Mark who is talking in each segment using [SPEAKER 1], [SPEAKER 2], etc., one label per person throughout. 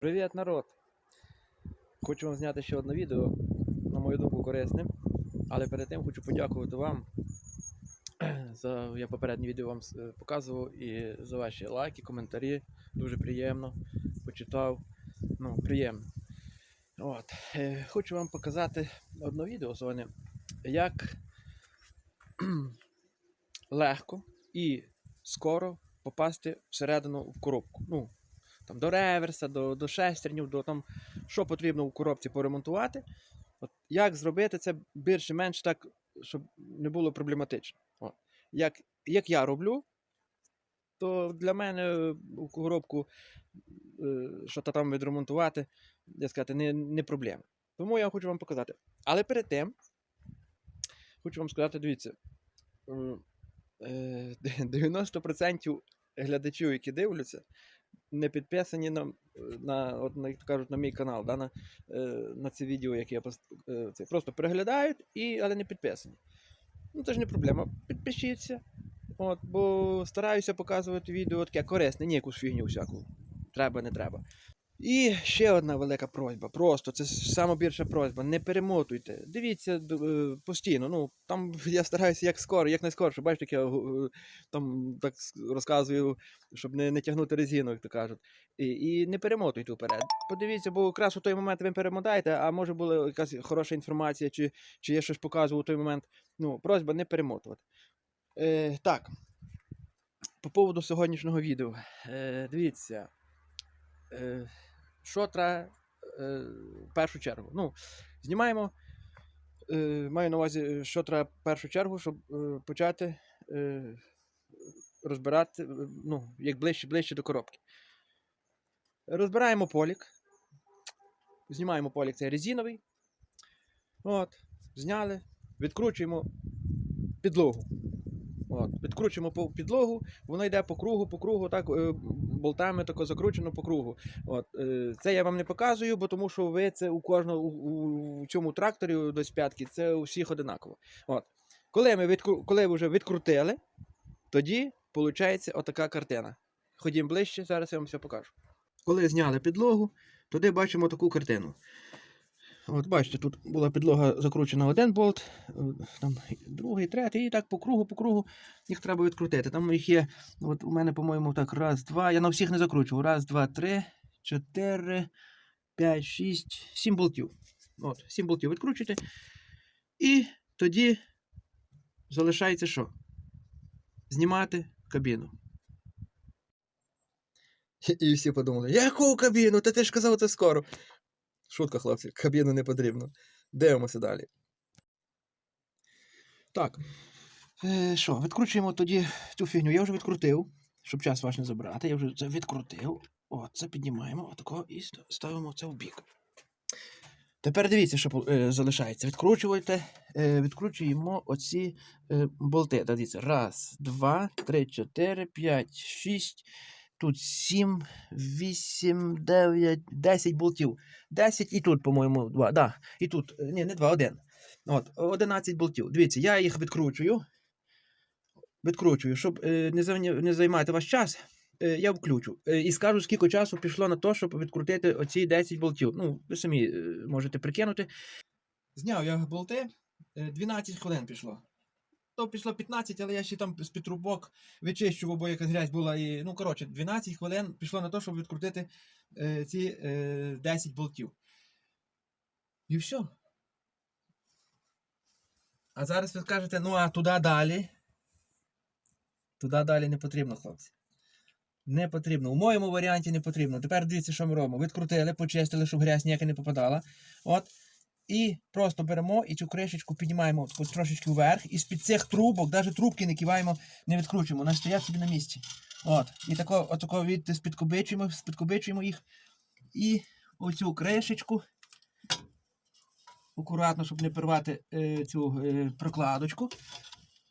[SPEAKER 1] Привіт, народ! Хочу вам зняти ще одне відео, на мою думку, корисне. Але перед тим хочу подякувати вам за я попереднє відео вам показував і за ваші лайки, коментарі. Дуже приємно. Почитав. Ну, приємно. От. Е, Хочу вам показати одне відео сьогодні, як легко і скоро попасти всередину в коробку. Ну, там, до реверса, до, до шестернів, до там, що потрібно в коробці поремонтувати. От, як зробити це більше-менш так, щоб не було проблематично. От. Як, як я роблю, то для мене у коробку е, що там відремонтувати, я сказати, не, не проблема. Тому я хочу вам показати. Але перед тим хочу вам сказати, дивіться, е, 90% глядачів, які дивляться, не підписані на, на, от, як кажуть, на мій канал, да, на, е, на це відео, яке я е, це, просто переглядають, і, але не підписані. Ну, це ж не проблема. Підпишіться. От, бо стараюся показувати відео таке корисне, ніяку якусь фігню всяку. Треба, не треба. І ще одна велика просьба. Просто це сама більша просьба. Не перемотуйте. Дивіться е, постійно. Ну там я стараюся як скоро, як найскорше. Бачите, як я е, там так розказую, щоб не, не тягнути резину, як то кажуть. І, і не перемотуйте вперед. Подивіться, бо якраз у той момент ви перемотаєте, а може була якась хороша інформація, чи, чи я щось показував у той момент. Ну, просьба не перемотувати. Е, так. По поводу сьогоднішнього відео. Е, дивіться. Е, що треба е, в першу чергу? Ну, знімаємо. Е, маю на увазі, що треба в першу чергу, щоб е, почати розбирати, ну, як ближче, ближче до коробки. Розбираємо полік. Знімаємо полік, цей резиновий. От, зняли, відкручуємо підлогу. От, відкручуємо по підлогу, воно йде по кругу, по кругу, так, е, болтами тако закручено по кругу. От, е, це я вам не показую, бо тому що ви це у кожного у, у, цьому тракторі до п'ятки, це у всіх одинаково. От. Коли ми відкру, коли вже відкрутили, тоді виходить отака картина. Ходімо ближче, зараз я вам все покажу. Коли зняли підлогу, туди бачимо таку картину. От бачите, тут була підлога закручена один болт, е, там другий, третій, і так по кругу, по кругу їх треба відкрутити. Там їх є, от у мене, по-моєму, так, раз, два. Я на всіх не закручував. Раз, два, три, чотири, п'ять, шість, сім болтів. От, сім болтів відкручуєте. І тоді залишається що? Знімати кабіну. І всі подумали, яку кабіну? Та ти ж казав це скоро. Шутка, хлопці, кабіну не потрібно. Дивимося далі. Так. Е, Що, відкручуємо тоді цю фігню. Я вже відкрутив, щоб час ваш не забрати. Я вже це відкрутив. О, це піднімаємо отако і ставимо це в бік. Тепер дивіться, що е, залишається. Відкручуйте, е, відкручуємо оці е, болти. Дивіться. Раз, два, три, чотири, п'ять, шість. Тут сім, вісім, дев'ять, десять болтів. Десять і тут, по-моєму, два. Да. І тут, е, ні, не два, один. От, 11 болтів. Дивіться, я їх відкручую. Відкручую, щоб е, не, займати ваш час. е, Я включу і скажу, скільки часу пішло на те, щоб відкрутити оці 10 болтів. Ну, ви самі можете прикинути. Зняв я болти, е, 12 хвилин пішло. То пішло 15, але я ще там з підтрубок вичищував, бо якась грязь була. І, ну, коротше, 12 хвилин пішло на те, щоб відкрутити е, ці е, 10 болтів. І все. А зараз ви скажете, ну а туди далі. Туди далі не потрібно, хлопці. Не потрібно. У моєму варіанті не потрібно. Тепер дивіться, що ми робимо. Відкрутили, почистили, щоб грязь ніяка не попадала. От. І просто беремо і цю кришечку піднімаємо таку трошечки вверх. І з-під цих трубок, навіть трубки не киваємо, не відкручуємо. Вони стоять собі на місці. От. І тако, отако від спідкобичуємо, спідкобичуємо їх. І оцю кришечку. Акуратно, щоб не порвати е, цю е, прокладочку.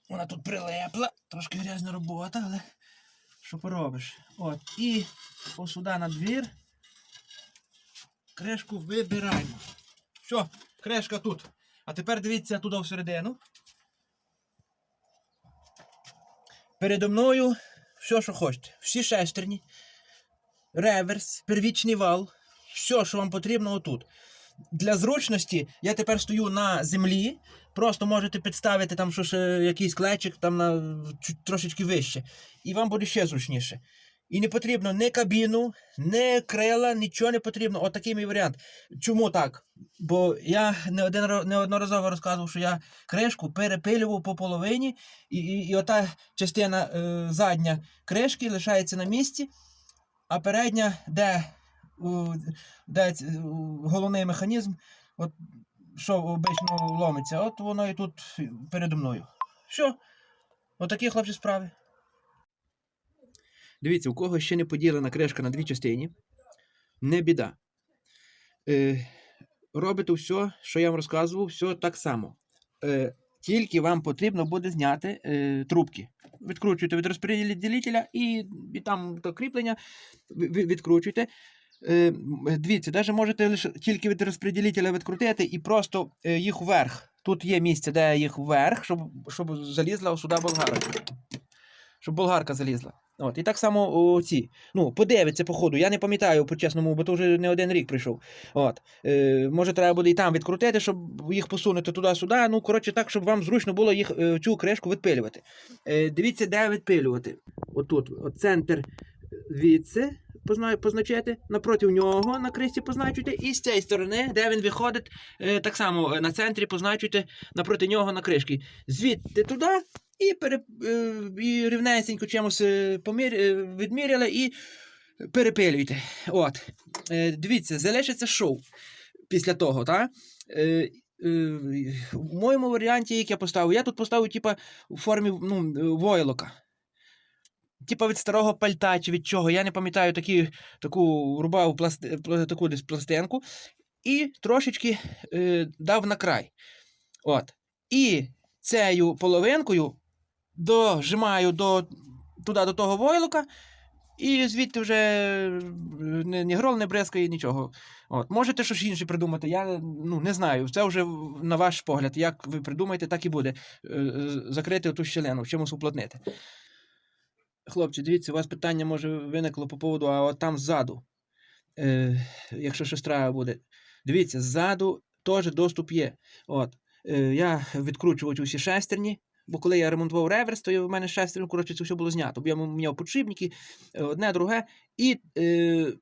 [SPEAKER 1] Вона тут прилепла, трошки грязна робота, але що поробиш? От. І ось сюди на двір. Кришку вибираємо. Все, кришка тут. А тепер дивіться туди всередину. Передо мною все, що хочете. Всі шестерні, реверс, первічний вал, все, що вам потрібно отут. Для зручності я тепер стою на землі. Просто можете підставити там що ж, е, якийсь клечик там на трошечки вище. І вам буде ще зручніше. І не потрібно ні кабіну, ні крила, нічого не потрібно. Отакий мій варіант. Чому так? Бо я не один неодноразово розказував, що я кришку перепилював по половині, і, і, і ота частина е, задня кришки лишається на місці, а передня, де, де у, головний механізм, от, що обично ломиться, от воно і тут передо мною. Що? Отакі хлопці справи. Дивіться, у кого ще не поділена кришка на дві частини, не біда. Е, робите все, що я вам розказував, все так само. Е, тільки вам потрібно буде зняти е, трубки. Відкручуєте від розподілителя і, і там до кріплення відкручуєте. Е, дивіться, навіть можете лише тільки від розподілителя відкрутити і просто е, їх вверх. Тут є місце, де їх вверх, щоб, щоб залізла сюди болгарка. Щоб болгарка залізла. От, і так само ці. Ну, подивиться, по ходу. Я не пам'ятаю по-чесному, бо то вже не один рік прийшов. От. Е, може, треба буде і там відкрутити, щоб їх посунути туди-сюди. Ну, коротше, так, щоб вам зручно було їх е, цю кришку відпилювати. Е, дивіться, де відпилювати. Отут, от центр звідси позна- позначаєте, напроти нього на кришці позначуєте, і з цієї сторони, де він виходить, е, так само е, на центрі позначуєте напроти нього на кришки. Звідти туди і, пере, е, і рівнесенько чимось е, помір, е, відміряли і перепилюйте. От. Дивіться, залишиться шоу після того, так? В моєму варіанті, як я поставив, я тут поставив, типа, у формі ну, войлока. Типа від старого пальта чи від чого. Я не пам'ятаю такі, таку рубав пласти, таку десь пластинку. І трошечки е, дав на край. От. І цією половинкою дожимаю до, туди до того войлока, і звідти вже е, ні, ні грол не бризкає, нічого. От. Можете щось інше придумати, я ну, не знаю. Це вже на ваш погляд. Як ви придумаєте, так і буде. Е, Закрити ту щелину, в чомусь уплотнити. Хлопці, дивіться, у вас питання може виникло по поводу, а от там ззаду. Е, якщо щось треба буде. Дивіться, ззаду теж доступ є. От. Е, я відкручував ці всі шестерні, бо коли я ремонтував реверс, то в мене шестерню, коротше, це все було знято. Бо я міняв подшипники, е, одне, друге. І е,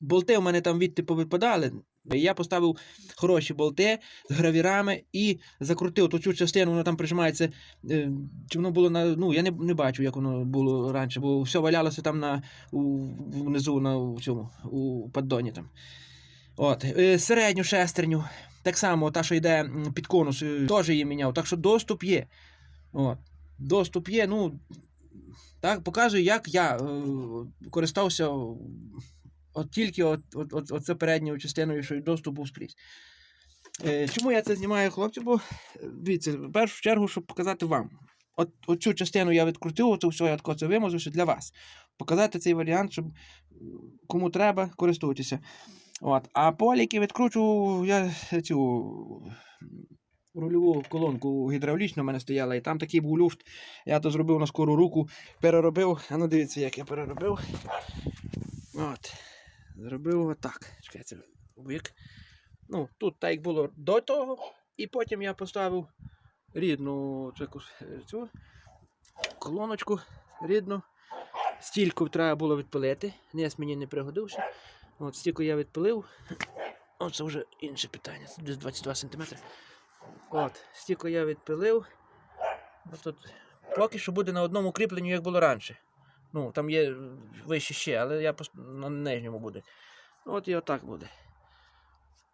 [SPEAKER 1] болти у мене там відти повипадали. Я поставив хороші болти з гравірами і закрутив ту цю частину, воно там прижимається. Е, чи воно було на. Ну, я не, не бачу, як воно було раніше, бо все валялося там на, у, внизу на у цьому, у поддоні там. От, е, середню шестерню, так само, та, що йде під конус, теж її міняв. Так що доступ є. От. Доступ є, ну. Так, показую, як я е, користався от тільки от, от, от, оце передньою частиною, що доступ був скрізь. Е, чому я це знімаю, хлопці? Бо дивіться, в першу чергу, щоб показати вам. От, от цю частину я відкрутив, оце все я це вимазався для вас. Показати цей варіант, щоб кому треба, користуйтеся. От. А поліки відкручу я цю рульову колонку гідравлічну в мене стояла, і там такий був люфт. Я то зробив на скору руку, переробив. А ну дивіться, як я переробив. От. Зробив отак. Чекай, це вик. Ну, тут так як було до того, і потім я поставив рідну е, цю колоночку рідну. Стільку треба було відпилити. Низ мені не пригодився. От стільки я відпилив. О, це вже інше питання. Десь 22 см. От, стільки я відпилив. Тут поки що буде на одному кріпленню, як було раніше. Ну, там є вище ще, але я на нижньому буде. От і отак буде.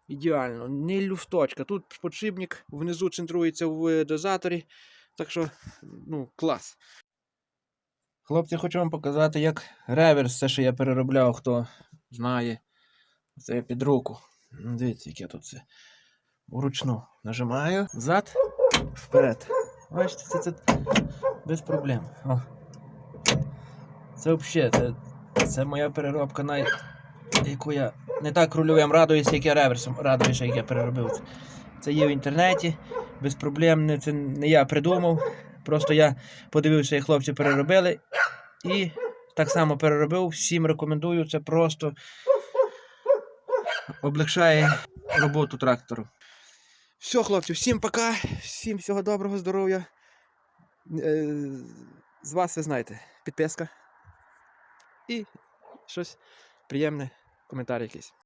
[SPEAKER 1] Ідеально. Не люфточка. Тут подшипник внизу центрується в дозаторі. Так що, ну, клас. Хлопці, хочу вам показати, як реверс, все, що я переробляв, хто знає. Це під руку. Ну, Дивіться, яке тут це. Вручну нажимаю, зад, вперед. Бачите, це, це без проблем. О. Це взагалі, це, це моя переробка, най... яку я не так рульовим радуюся, як я реверсом радуюся, як я переробив. Це є в інтернеті, без проблем, не, це не я придумав. Просто я подивився, як хлопці переробили. І так само переробив. Всім рекомендую. Це просто облегшає роботу трактору. Все, хлопці, всім пока, всім всього доброго, здоров'я. Е, З вас ви знаєте, підписка. І щось приємне, коментар якийсь.